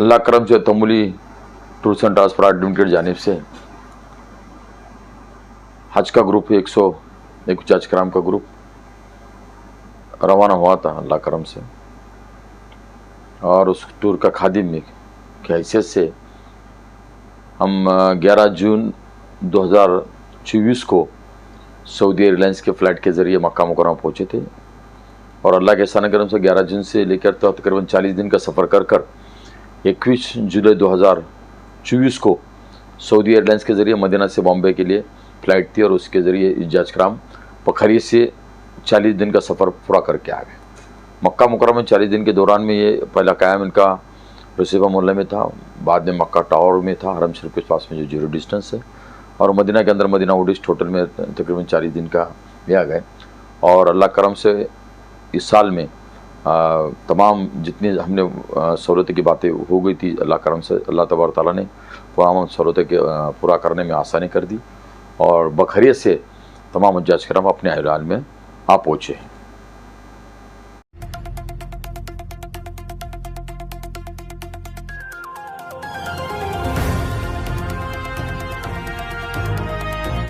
اللہ کرم سے Tamoli tours and transfer limited جانب سے۔ حج کا گروپ ایک سو، ایک چاچ کرام کا گروپ روانہ ہوا تھا اللہ کرم سے۔ اور اس ٹور کا خادم کی حیثیت سے ہم گیارہ جون دو ہزار چوبیس کو سعودی ایئر لائنس کے فلائٹ کے ذریعے مکہ مکرمہ پہنچے تھے۔ اور اللہ کے احسان کرم سے گیارہ جون سے لے کر تو تقریباً چالیس دن کا سفر کر کر اکیس جولائی دو ہزار چوبیس کو سعودی ایئر لائنس کے ذریعے مدینہ سے بامبے کے لیے فلائٹ تھی اور اس کے ذریعے اجاز کرام پخری سے چالیس دن کا سفر پورا کر کے آ گئے۔ مکہ مکرم میں چالیس دن کے دوران میں یہ پہلا قیام ان کا رسیفہ محلہ میں تھا، بعد میں مکہ ٹاور میں تھا، حرم شریف کے پاس میں جو جیرو ڈسٹنس ہے۔ اور مدینہ کے اندر مدینہ اوڈسٹ ٹوٹل میں تقریباً چالیس دن کا لیا گئے۔ اور اللہ کرم سے اس سال میں تمام جتنی ہم نے سہولتیں کی باتیں ہو گئی تھی، اللہ کرم سے، اللہ تبار تعالیٰ نے تمام سہولتیں کے پورا کرنے میں آسانی کر دی اور بخریت سے تمام حجاج کرم اپنے اہل میں آ پہنچے ہیں۔